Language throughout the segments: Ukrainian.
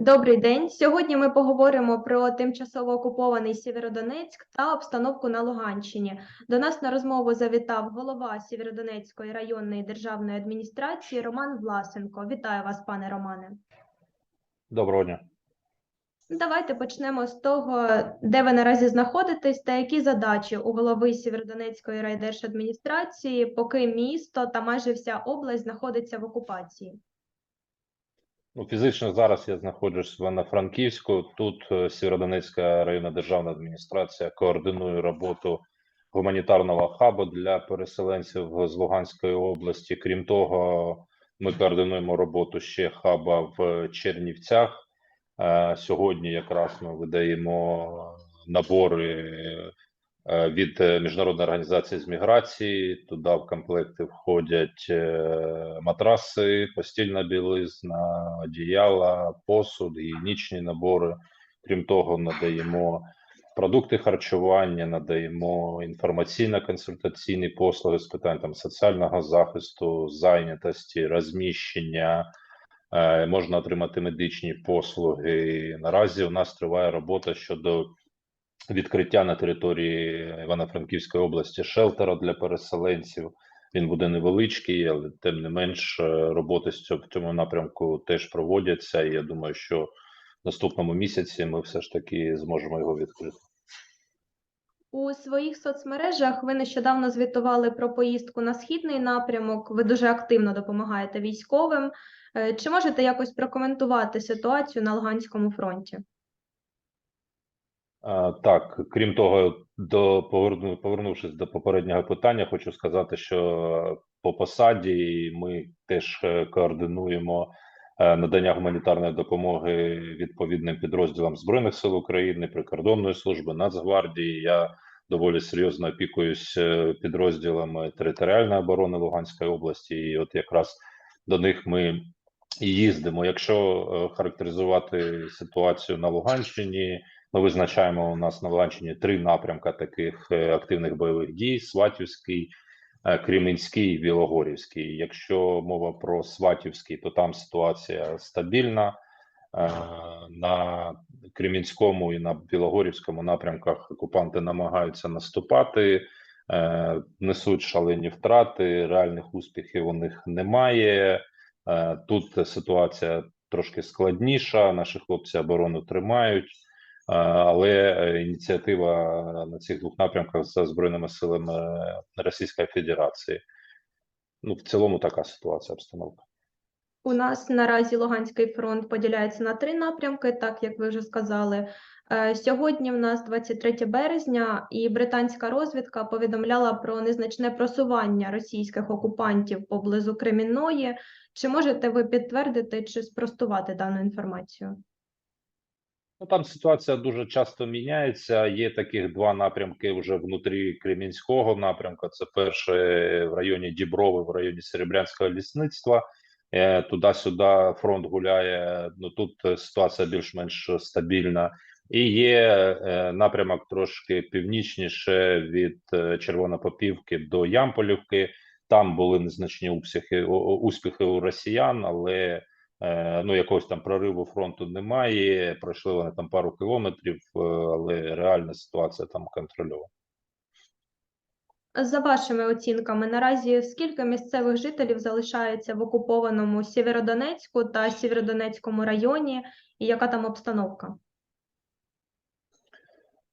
Добрий день. Сьогодні ми поговоримо про тимчасово окупований Сєвєродонецьк та обстановку на Луганщині. До нас на розмову завітав голова Сєвєродонецької районної державної адміністрації Роман Власенко. Вітаю вас, пане Романе. Доброго дня. Давайте почнемо з того, де ви наразі знаходитесь та які задачі у голови Сєвєродонецької райдержадміністрації, поки місто та майже вся область знаходиться в окупації. Ну, фізично зараз я знаходжусь в Івано-Франківську. Тут е, Сєвєродонецька районна державна адміністрація координує роботу гуманітарного хабу для переселенців з Луганської області. Крім того, ми координуємо роботу ще хаба в Чернівцях. Е, Сьогодні якраз ми видаємо набори від е, міжнародної організації з міграції. Туди в комплекти входять е, матраси, постільна білизна, одіяла, посуд, гігієнічні набори. Крім того, надаємо продукти харчування, надаємо інформаційно-консультаційні послуги з питань там соціального захисту, зайнятості, розміщення. Е, Можна отримати медичні послуги. Наразі у нас триває робота щодо відкриття на території Івано-Франківської області шелтера для переселенців. Він буде невеличкий, але тим не менш е, роботи в цьому напрямку теж проводяться. І я думаю, що в наступному місяці ми все ж таки зможемо його відкрити. У своїх соцмережах ви нещодавно звітували про поїздку на східний напрямок. Ви дуже активно допомагаєте військовим. Е, Чи можете якось прокоментувати ситуацію на Луганському фронті? Так, крім того, до поверну, повернувшись до попереднього питання, хочу сказати, що по посаді ми теж е, координуємо е, надання гуманітарної допомоги відповідним підрозділам Збройних сил України, прикордонної служби, Нацгвардії. Я доволі серйозно опікуюсь е, підрозділами територіальної оборони Луганської області, і от якраз до них ми і їздимо. Якщо характеризувати ситуацію на Луганщині. Ми визначаємо у нас на Луганщині три напрямка таких е, активних бойових дій: Сватівський, е, Кремінський, Білогорівський. Якщо мова про Сватівський, то там ситуація стабільна. Е, На Кремінському і на Білогорівському напрямках окупанти намагаються наступати, несуть шалені втрати, реальних успіхів у них немає. Тут ситуація трошки складніша. Наші хлопці оборону тримають. Але ініціатива на цих двох напрямках за збройними силами е, Російської Федерації. Ну, в цілому така ситуація, обстановка. У нас наразі Луганський фронт поділяється на три напрямки, так як ви вже сказали. Е, Сьогодні в нас 23 березня, і британська розвідка повідомляла про незначне просування російських окупантів поблизу Кремінної. Чи можете ви підтвердити чи спростувати дану інформацію? Ну там ситуація дуже часто міняється. Є таких два напрямки вже внутрі Кремінського напрямку. Це перше в районі Діброви, в районі Серебрянського лісництва. Е, Туди-сюди фронт гуляє. Ну тут е, ситуація більш-менш стабільна. І є е, напрямок трошки північніше від Червонопопівки до Ямполівки. Там були незначні успіхи, успіхи у росіян, але ну, якогось там прориву фронту немає. Пройшли вони там пару кілометрів, е, але реальна ситуація там контрольована. За вашими оцінками, наразі скільки місцевих жителів залишається в окупованому Сєвєродонецьку та Сєвєродонецькому районі, і яка там обстановка?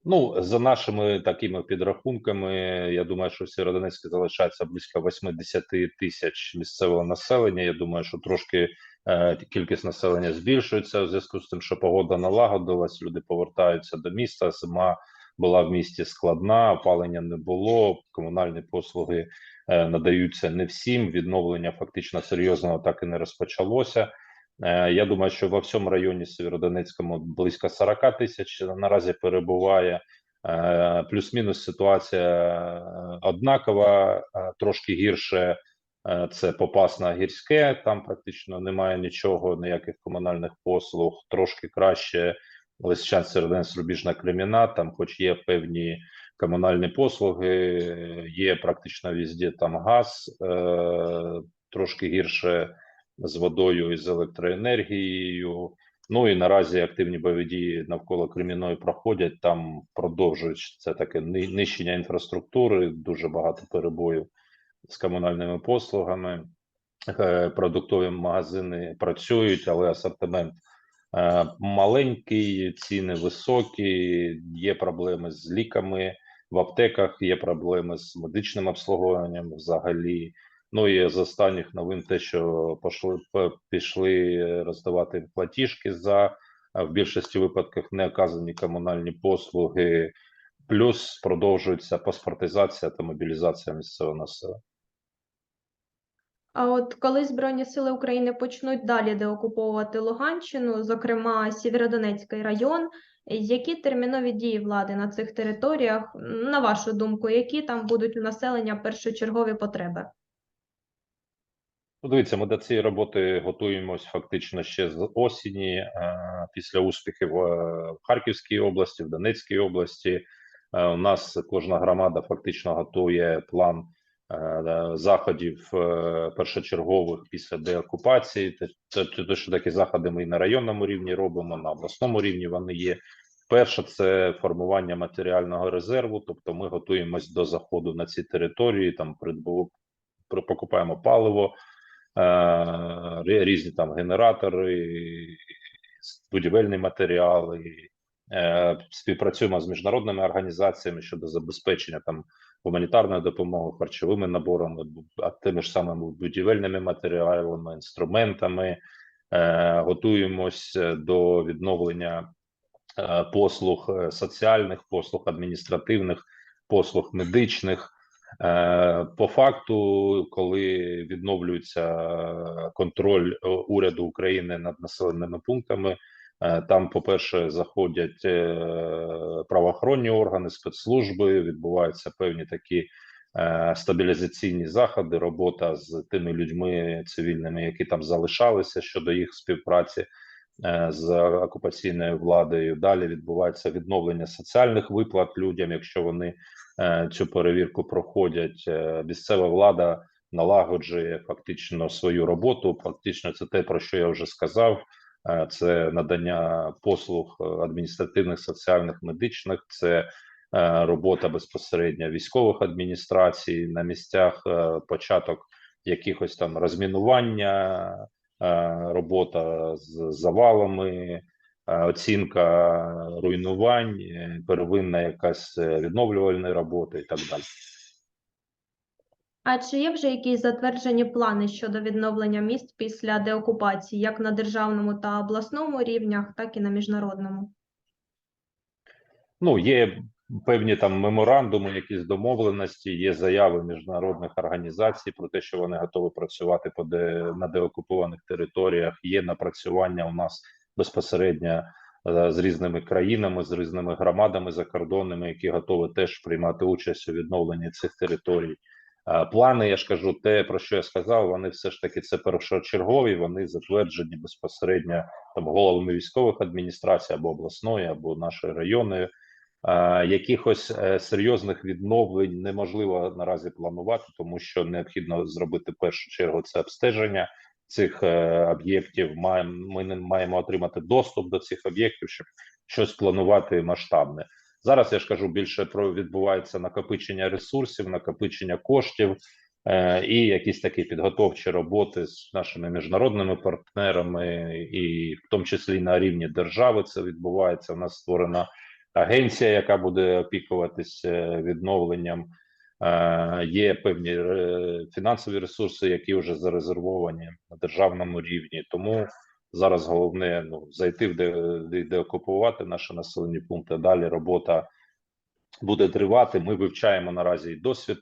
Ну, за нашими такими підрахунками, я думаю, що в Сєвєродонецьку залишається близько 80 тисяч місцевого населення. Я думаю, що трошки е, кількість населення збільшується в зв'язку з тим, що погода налагодилась, люди повертаються до міста. Зима була в місті складна, опалення не було, комунальні послуги е, надаються не всім. Відновлення фактично серйозного так і не розпочалося. Е, Я думаю, що во всьому районі Сєвєродонецькому близько 40 тисяч наразі перебуває. Е, Плюс-мінус ситуація е, однакова, трошки гірше це Попасна Гірське, там практично немає нічого, ніяких комунальних послуг, трошки краще Лисичанськ, Сєвєродонецьк, Рубіжна Креміна, там хоч є певні комунальні послуги, є практично везде там газ, трошки гірше з водою і з електроенергією. Ну і наразі активні бойові дії навколо Кремінної проходять. Там продовжують це таке нищення інфраструктури, дуже багато перебоїв з комунальними послугами. Е, Продуктові магазини працюють, але асортимент е, маленький, ціни високі, є проблеми з ліками в аптеках, є проблеми з медичним обслуговуванням взагалі. Ну і з останніх новин те, що пошли пішли роздавати платіжки за в більшості випадків не оказані комунальні послуги, плюс продовжується паспортизація та мобілізація місцевого населення. А от коли Збройні Сили України почнуть далі деокуповувати Луганщину, зокрема Сєвєродонецький район, які термінові дії влади на цих територіях, на вашу думку, які там будуть у населення першочергові потреби? Ну, дивіться, ми до цієї роботи готуємось фактично ще з осені. е, Після успіхів е, в Харківській області, в Донецькій області. Е, У нас кожна громада фактично готує план заходів першочергових після деокупації. Те- що такі заходи ми і на районному рівні робимо, на обласному рівні вони є. Перше, це формування матеріального резерву, тобто ми готуємось до заходу на ці території, там придбу- при- покупаємо паливо, різні там генератори, будівельні матеріали. Е, Співпрацюємо з міжнародними організаціями щодо забезпечення там гуманітарною допомогою, харчовими наборами, а тими ж самими будівельними матеріалами, інструментами. Е, Готуємось е, до відновлення е, послуг е, соціальних, послуг адміністративних, послуг медичних. Е, По факту, коли відновлюється контроль е, уряду України над населеними пунктами, е, там, по-перше, заходять правоохоронні органи, спецслужби, відбуваються певні такі стабілізаційні заходи, робота з тими людьми цивільними, які там залишалися щодо їх співпраці з окупаційною владою. Далі відбувається відновлення соціальних виплат людям, якщо вони е, цю перевірку проходять. Е, Місцева влада налагоджує фактично свою роботу. Фактично, це те, про що я вже сказав. Е, Це надання послуг е, адміністративних, соціальних, медичних, це е, робота безпосередньо військових адміністрацій на місцях, е, початок якихось там розмінування, е, робота з завалами, е, оцінка руйнувань, е, первинна якась е, відновлювальна робота і так далі. А чи є вже якісь затверджені плани щодо відновлення міст після деокупації, як на державному та обласному рівнях, так і на міжнародному? Ну, є певні там меморандуми, якісь домовленості, є заяви міжнародних організацій про те, що вони готові працювати по де на деокупованих територіях. Є напрацювання у нас безпосередньо е, з різними країнами, з різними громадами закордонними, які готові теж приймати участь у відновленні цих територій. Е, Плани, я ж кажу, те про що я сказав, вони все ж таки це першочергові. Вони затверджені безпосередньо там головами військових адміністрацій або обласної, або нашої районної. Якихось е, серйозних відновлень неможливо наразі планувати, тому що необхідно зробити в першу чергу це обстеження цих е, об'єктів. Ми не маємо отримати доступ до цих об'єктів, щоб щось планувати масштабне. Зараз я ж кажу більше про відбувається накопичення ресурсів, накопичення коштів е, і якісь такі підготовчі роботи з нашими міжнародними партнерами, і в тому числі на рівні держави це відбувається. У нас створена агенція, яка буде опікуватись е, відновленням. Е, Є певні е, фінансові ресурси, які вже зарезервовані на державному рівні. Тому зараз головне ну зайти в де, де, наші населені пункти. Далі робота буде тривати. Ми вивчаємо наразі досвід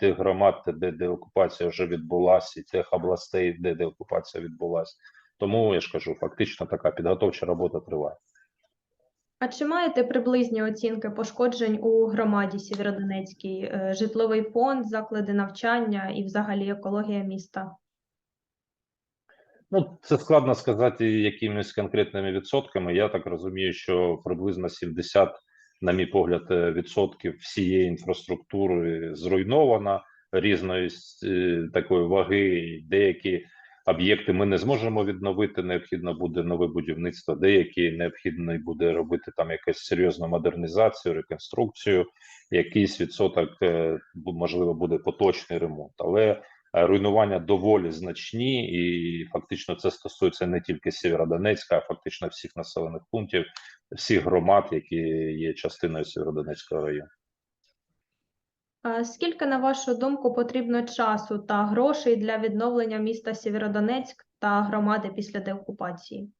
тих громад, де, де окупація вже відбулася, і тих областей, де, де окупація відбулася. Тому я ж кажу, фактично така підготовча робота триває. А чи маєте приблизні оцінки пошкоджень у громаді Сєвєродонецькій, е, житловий фонд, заклади навчання і взагалі екологія міста? Ну, це складно сказати якимись конкретними відсотками. Я так розумію, що приблизно 70, на мій погляд, е, відсотків всієї інфраструктури зруйнована різної е, такої ваги. Деякі об'єкти ми не зможемо відновити. Необхідно буде нове будівництво. Деякі необхідно буде робити там якусь серйозну модернізацію, реконструкцію. Якийсь відсоток е, можливо буде поточний ремонт, але руйнування доволі значні, і фактично це стосується не тільки Сєвєродонецька, а фактично всіх населених пунктів, всіх громад, які є частиною Сєвєродонецького району. Скільки, на вашу думку, потрібно часу та грошей для відновлення міста Сєвєродонецьк та громади після деокупації?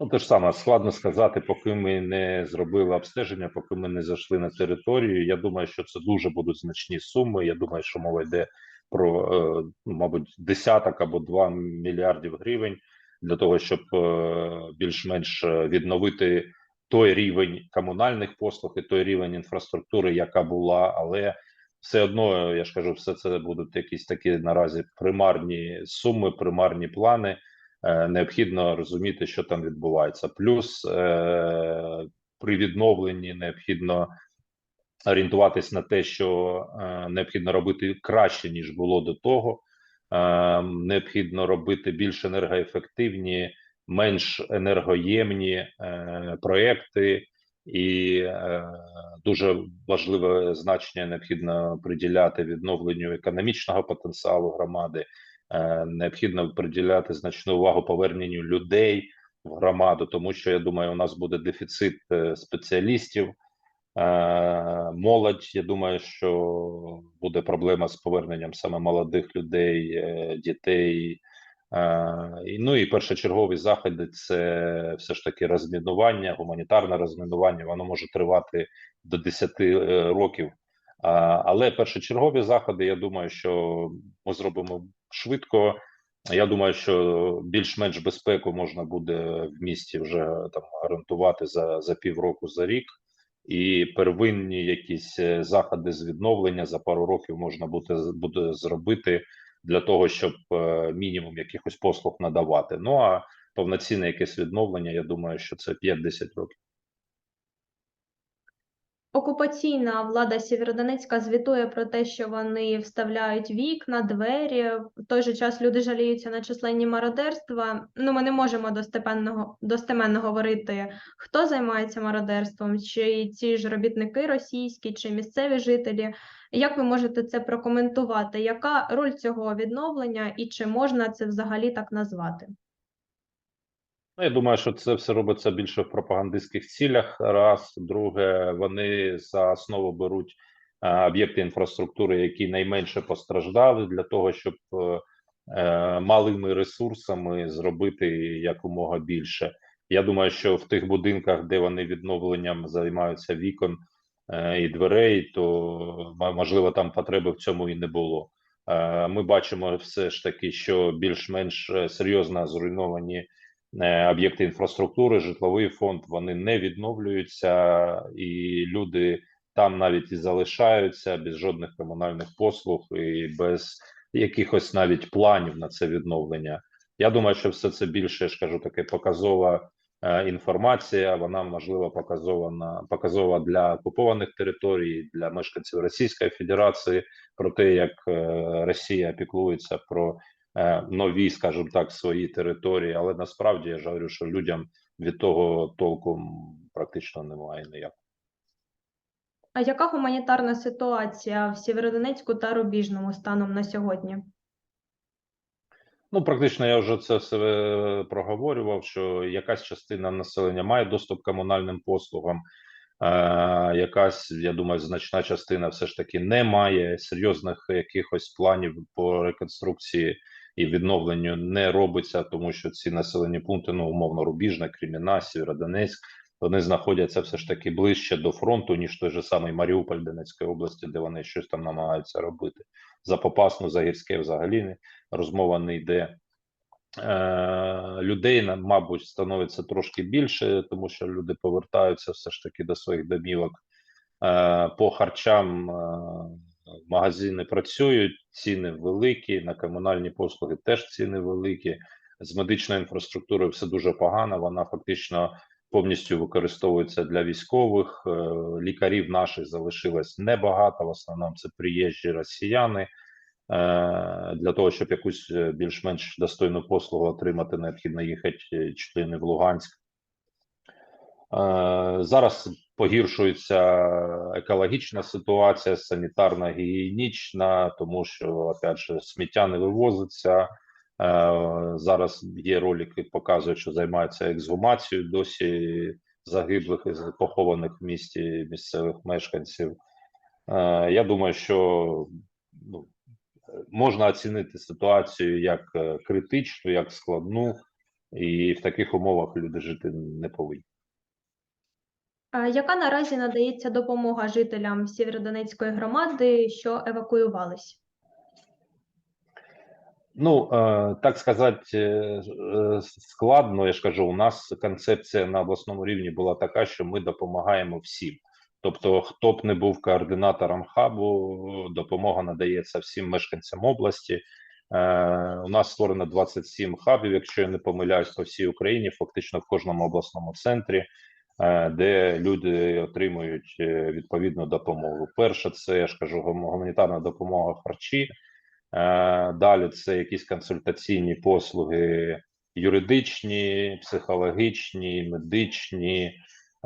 Ну, те ж саме складно сказати, поки ми не зробили обстеження, поки ми не зайшли на територію. Я думаю, що це дуже будуть значні суми. Я думаю, що мова йде про, е, мабуть, десяток або два мільярдів гривень для того, щоб е, більш-менш е, відновити той рівень комунальних послуг і той рівень інфраструктури, яка була, але все одно я ж кажу, все це будуть якісь такі наразі примарні суми, примарні плани е, необхідно розуміти, що там відбувається. Плюс е, при відновленні необхідно орієнтуватись на те, що е, необхідно робити краще ніж було до того. Е, необхідно робити більш енергоефективні, менш енергоємні е, проекти, і е, дуже важливе значення необхідно приділяти відновленню економічного потенціалу громади. Е, необхідно приділяти значну увагу поверненню людей в громаду, тому що я думаю, у нас буде дефіцит спеціалістів. Молодь, я думаю, що буде проблема з поверненням саме молодих людей, дітей. Ну і першочергові заходи це все ж таки розмінування, гуманітарне розмінування. Воно може тривати до 10 е, років. Але першочергові заходи, я думаю, що ми зробимо швидко. Я думаю, що більш-менш безпеку можна буде в місті вже там гарантувати за, за півроку, за рік. І первинні якісь е, заходи з відновлення за пару років можна буде, буде зробити для того, щоб е, мінімум якихось послуг надавати. Ну а повноцінне якесь відновлення, я думаю, що це 5-10 років. Окупаційна влада Сєвєродонецька звітує про те, що вони вставляють вікна, двері. В той же час люди жаліються на численні мародерства. Ну, ми не можемо достеменно, достеменно говорити, хто займається мародерством, чи ці ж робітники російські, чи місцеві жителі. Як ви можете це прокоментувати? Яка роль цього відновлення і чи можна це взагалі так назвати? Ну, я думаю, що це все робиться більше в пропагандистських цілях. Раз, друге, вони за основу беруть е, об'єкти інфраструктури, які найменше постраждали, для того, щоб е, е, малими ресурсами зробити якомога більше. Я думаю, що в тих будинках, де вони відновленням займаються вікон е, і дверей, то можливо там потреби в цьому і не було. Е, Ми бачимо все ж таки, що більш-менш е, серйозно зруйновані об'єкти інфраструктури, житловий фонд вони не відновлюються, і люди там навіть і залишаються без жодних комунальних послуг і без якихось навіть планів на це відновлення. Я думаю, що все це більше я ж кажу, таке показова е, інформація. Вона можливо показова на показова для окупованих територій, для мешканців Російської Федерації про те, як е, Росія піклується про е, нові, скажімо так, свої території. Але насправді я ж говорю, що людям від того толку практично немає ніякого. А яка гуманітарна ситуація в Сєвєродонецьку та Рубіжному станом на сьогодні? Ну, практично я вже це все е, проговорював, що якась частина населення має доступ к комунальним послугам, е, якась, я думаю, значна частина все ж таки не має серйозних якихось планів по реконструкції і відновленню не робиться, тому що ці населені пункти, ну умовно, Рубіжна, Креміна, Сєвєродонецьк, вони знаходяться все ж таки ближче до фронту, ніж той же самий Маріуполь Донецької області, де вони щось там намагаються робити. За Попасну, за Гірське взагалі розмова не йде. Е, людей, мабуть, становиться трошки більше, тому що люди повертаються все ж таки до своїх домівок. Е, по харчам е, магазини працюють, ціни великі, на комунальні послуги теж ціни великі. З медичною інфраструктурою все дуже погано. Вона фактично повністю використовується для військових. Е, Лікарів наших залишилось небагато. В основному це приїжджі росіяни. Для того, щоб якусь е, більш-менш достойну послугу отримати, необхідно їхати е, чи не в Луганськ. Е, Зараз погіршується екологічна ситуація, санітарна, гігієнічна, тому що опять же сміття не вивозиться. Е, Зараз є ролики, показують, що займаються ексгумацією досі загиблих і похованих в місті місцевих мешканців. Е, Я думаю, що ну, можна оцінити ситуацію як е, критичну, як складну, і в таких умовах люди жити не повинні. Яка наразі надається допомога жителям Сєвєродонецької громади, що евакуювались? Ну, е, так сказати, е, е, складно. Я ж кажу, у нас концепція на обласному рівні була така, що ми допомагаємо всім. Тобто, хто б не був координатором хабу, допомога надається всім мешканцям області. У нас створено 27 хабів, якщо я не помиляюсь, по всій Україні, фактично в кожному обласному центрі, де люди отримують е, відповідну допомогу. Перше, це я ж кажу, гуманітарна допомога харчі. Е, Далі це якісь консультаційні послуги юридичні, психологічні, медичні,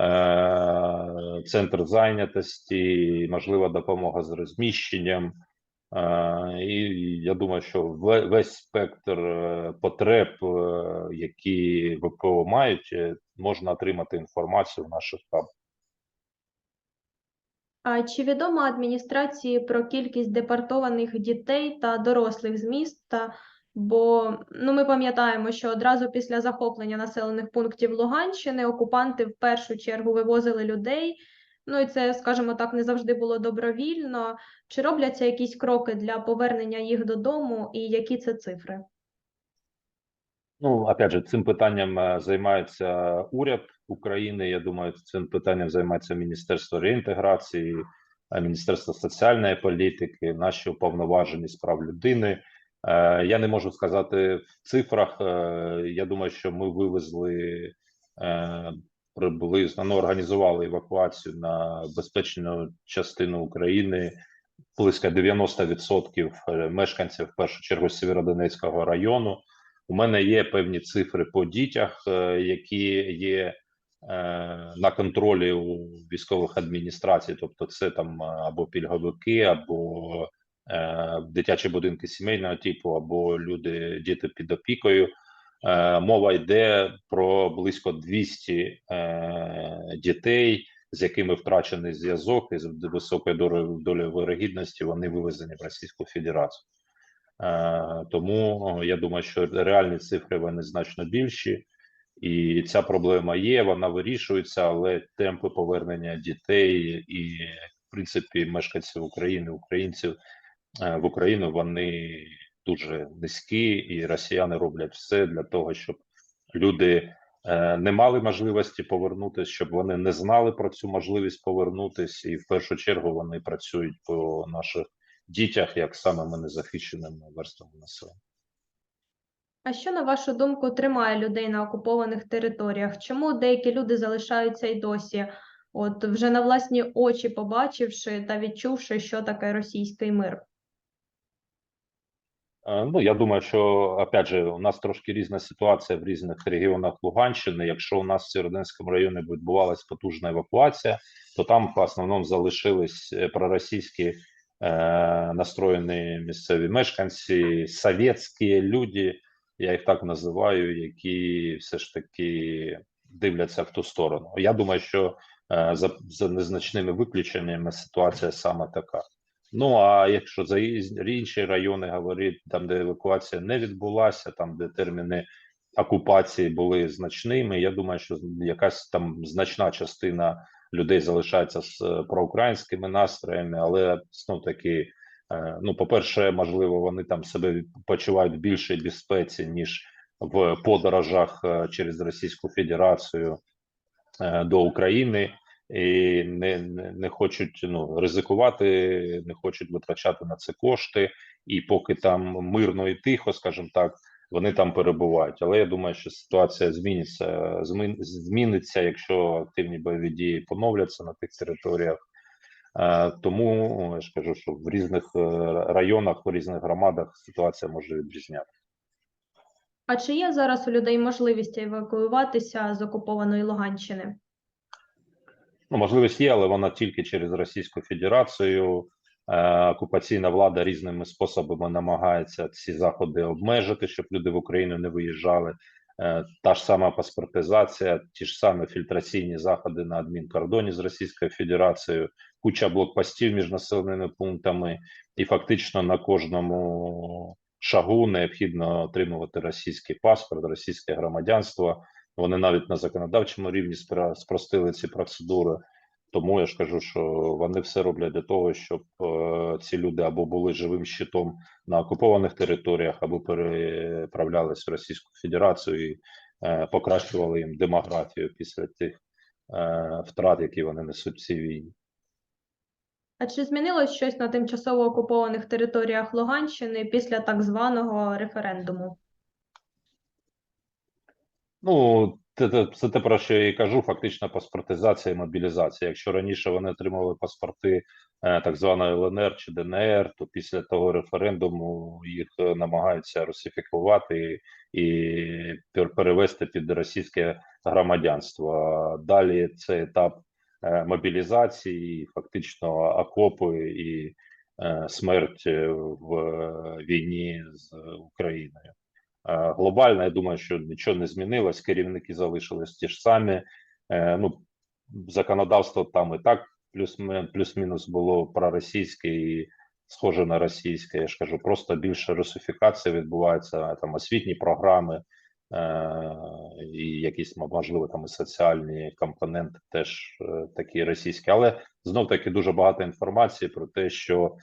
е, центр зайнятості, можлива допомога з розміщенням. І я думаю, що весь спектр е, потреб, е, які ВПО мають, е, можна отримати інформацію в наших хабах. А чи відомо адміністрації про кількість депортованих дітей та дорослих з міста? Бо ну, ми пам'ятаємо, що одразу після захоплення населених пунктів Луганщини окупанти в першу чергу вивозили людей. Ну і це, скажімо так, не завжди було добровільно. Чи робляться якісь кроки для повернення їх додому, і які це цифри? Ну, опять же, цим питанням е, займається уряд України. Я думаю, цим питанням займається Міністерство реінтеграції, е, Міністерство соціальної політики, наші уповноважені прав людини. Е, Я не можу сказати в цифрах. Я думаю, що ми вивезли приблизно ну, організували евакуацію на безпечну частину України. Близько 90% мешканців, в першу чергу, Сєвєродонецького району. У мене є певні цифри по дитях, е, які є е, на контролі у військових адміністрацій, тобто це там е, або пільговики, або е, дитячі будинки сімейного типу, або люди, діти під опікою. Е, Мова йде про близько 200 е, дітей, з якими втрачений зв'язок і з високою долею вирогідності вони вивезені в Російську Федерацію. Е, Тому я думаю, що реальні цифри вони значно більші, і ця проблема є, вона вирішується, але темпи повернення дітей і, в принципі, мешканців України, українців в Україну вони дуже низькі, і росіяни роблять все для того, щоб люди е, не мали можливості повернутися, щоб вони не знали про цю можливість повернутися, і в першу чергу вони працюють по наших дітях, як самими незахищеними верствами населення. А що, на вашу думку, тримає людей на окупованих територіях? Чому деякі люди залишаються й досі? От вже на власні очі побачивши та відчувши, що таке російський мир? Е, Ну, я думаю, що опять же, у нас трошки різна ситуація в різних регіонах Луганщини. Якщо у нас в Сєвєродонецькому районі відбувалась потужна евакуація, то там в основному залишились е, проросійські е, настроєні місцеві мешканці, совєтські люди, я їх так називаю, які все ж таки дивляться в ту сторону. Я думаю, що е, за, за незначними виключеннями ситуація саме така. Ну а якщо за інші райони говорити, там де евакуація не відбулася, там де терміни окупації були значними, я думаю, що якась там значна частина людей залишається з е, проукраїнськими настроями, але знов таки, е, ну, по-перше, можливо, вони там себе почувають в більшій безпеці, ніж в подорожах е, через Російську Федерацію до України і не, не, не хочуть ну, ризикувати, не хочуть витрачати на це кошти, і поки там мирно і тихо, скажімо так, вони там перебувають. Але я думаю, що ситуація зміниться, змін, зміниться, якщо активні бойові дії поновляться на тих територіях. Е, Тому я ж кажу, що в різних е, районах, в різних громадах ситуація може відрізнятися. А чи є зараз у людей можливість евакуюватися з окупованої Луганщини? Ну, можливість є, але вона тільки через Російську Федерацію. Е, Окупаційна влада різними способами намагається ці заходи обмежити, щоб люди в Україну не виїжджали. Е, Та ж сама паспортизація, ті ж самі фільтраційні заходи на адмінкордоні з Російською Федерацією, куча блокпостів між населеними пунктами, і фактично на кожному шагу необхідно отримувати російський паспорт, російське громадянство. Вони навіть на законодавчому рівні спростили ці процедури. Тому я ж кажу, що вони все роблять для того, щоб е, ці люди або були живим щитом на окупованих територіях, або переправлялись в Російську Федерацію і е, покращували їм демографію після тих е, втрат, які вони несуть в цій війні. А чи змінилось щось на тимчасово окупованих територіях Луганщини після так званого референдуму? Ну, це, це, те, про що я і кажу, фактично паспортизація і мобілізація. Якщо раніше вони отримували паспорти е, так званої ЛНР чи ДНР, то після того референдуму їх е, намагаються русифікувати і, перевести під російське громадянство. Далі це етап е, мобілізації, фактично окопи і смерть в війні з Україною. Е, Глобально, я думаю, що нічого не змінилось, керівники залишились ті ж самі. Е, Ну, законодавство там і так плюс-мінус було проросійське і схоже на російське. Я ж кажу, просто більше русифікація відбувається, там освітні програми е, і якісь, можливо, там і соціальні компоненти теж такі російські. Але знов таки дуже багато інформації про те, що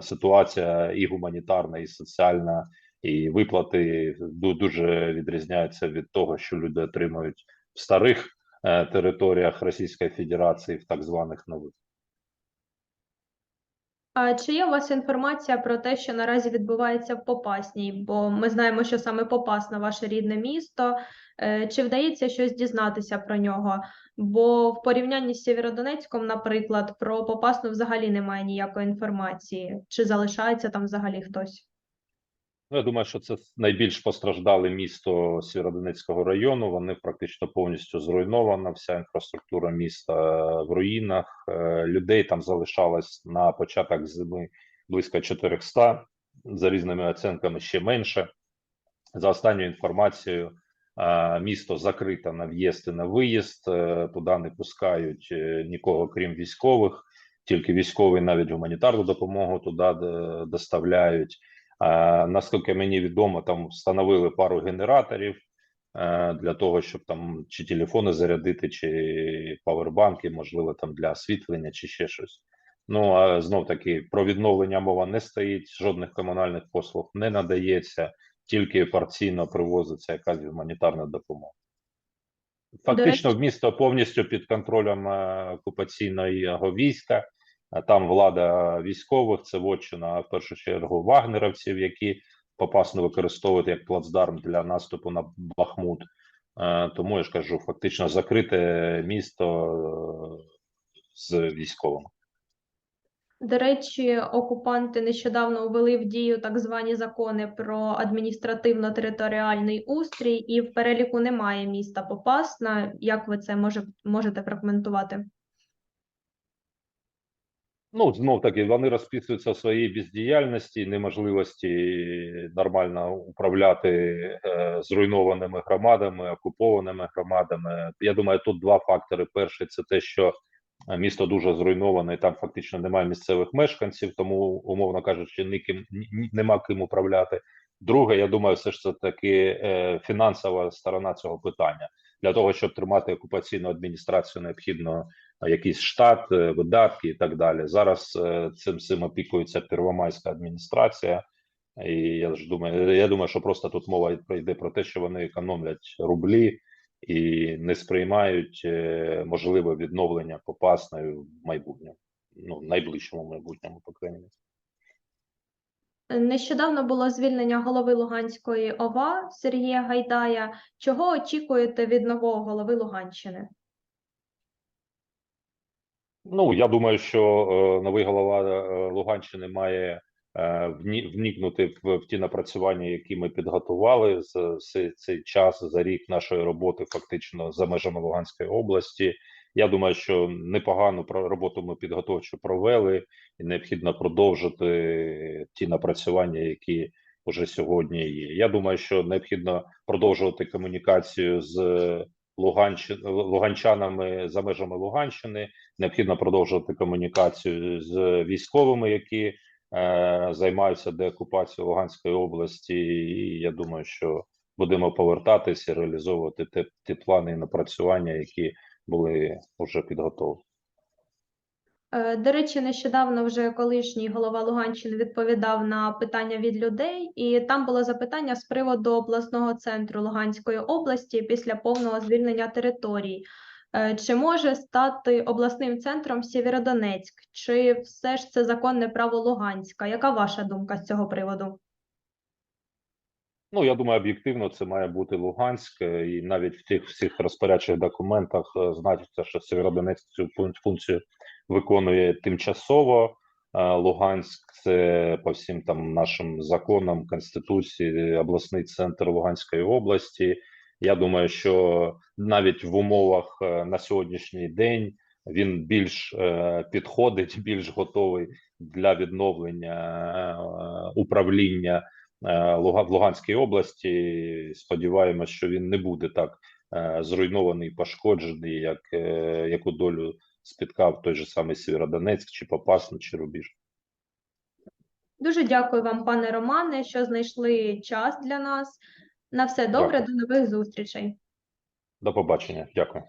ситуація і гуманітарна, і соціальна і виплати дуже відрізняються від того, що люди отримують в старих е, територіях Російської Федерації, в так званих нових. А чи є у вас інформація про те, що наразі відбувається в Попасній? Бо ми знаємо, що саме Попасна ваше рідне місто. Е, Чи вдається щось дізнатися про нього? Бо в порівнянні з Сєвєродонецьком, наприклад, про Попасну взагалі немає ніякої інформації. Чи залишається там взагалі хтось? Ну, я думаю, що це найбільш постраждале місто Сєвєродонецького району. Вони практично повністю зруйнована. Вся інфраструктура міста в руїнах. Е, Людей там залишалось на початок зими близько 400, за різними оцінками ще менше. За останньою інформацією, е, місто закрите на в'їзд і на виїзд. е, Туди не пускають е, нікого, крім військових. Тільки військові навіть гуманітарну допомогу туди е, доставляють. Наскільки мені відомо, там встановили пару генераторів е, для того, щоб там чи телефони зарядити, чи павербанки, можливо, там для освітлення, чи ще щось. Ну а знов таки про відновлення мова не стоїть, жодних комунальних послуг не надається, тільки порційно привозиться якась гуманітарна допомога. Фактично, речі- місто повністю під контролем е, окупаційного війська. Там влада військових, це вотчина в першу чергу вагнеровців, які попасно використовують як плацдарм для наступу на Бахмут. Е, Тому я ж кажу, фактично закрите місто е, з військовими. До речі, окупанти нещодавно ввели в дію так звані закони про адміністративно-територіальний устрій, і в переліку немає міста Попасна. Як ви це може, можете прокоментувати? Ну, знов таки, вони розписуються в своїй бездіяльності, неможливості нормально управляти е, зруйнованими громадами, окупованими громадами. Я думаю, тут два фактори. Перший це те, що е, місто дуже зруйноване, і там фактично немає місцевих мешканців, тому, умовно кажучи, ніким ні- ні- нема ким управляти. Друге, я думаю, все ж це таки е, фінансова сторона цього питання. Для того, щоб тримати окупаційну адміністрацію, необхідно якийсь штат, видатки і так далі. Зараз е, цим цим опікується Первомайська адміністрація. І я ж думаю, я думаю, що просто тут мова йде про те, що вони економлять рублі і не сприймають е, можливе відновлення попасної в майбутньому, ну в найближчому майбутньому, по крайній. Нещодавно було звільнення голови Луганської ОВА Сергія Гайдая. Чого очікуєте від нового голови Луганщини? Ну, я думаю, що е, новий голова е, Луганщини має е, вникнути в, в ті напрацювання, які ми підготували за цей, цей час за рік нашої роботи, фактично за межами Луганської області. Я думаю, що непогану роботу ми підготовчу провели, і необхідно продовжити ті напрацювання, які вже сьогодні є. Я думаю, що необхідно продовжувати комунікацію з Луганщин, луганчанами за межами Луганщини необхідно продовжувати комунікацію з військовими, які е, займаються деокупацією Луганської області. І я думаю, що будемо повертатися реалізовувати ті, ті плани і напрацювання, які були вже підготовлені. Е, До речі, нещодавно вже колишній голова Луганщини відповідав на питання від людей, і там було запитання з приводу обласного центру Луганської області після повного звільнення територій. Е, Чи може стати обласним центром Сєвєродонецьк, чи все ж це законне право Луганська? Яка ваша думка з цього приводу? Ну я думаю, об'єктивно це має бути Луганськ, е, і навіть в тих всіх розпорядчих документах значиться, що Сєвєродонецьк цю фун- функцію виконує тимчасово. Луганськ це по всім там нашим законам конституції, обласний центр Луганської області. Я думаю, що навіть в умовах е, на сьогоднішній день він більш е, підходить, більш готовий для відновлення е, управління в Луганській області. Сподіваємось, що він не буде так зруйнований, пошкоджений, як яку долю спіткав той же самий Сєвєродонецьк, чи Попасна, чи Рубіж. Дуже дякую вам, пане Романе, що знайшли час для нас. На все добре, Дякую. до нових зустрічей. До побачення. Дякую.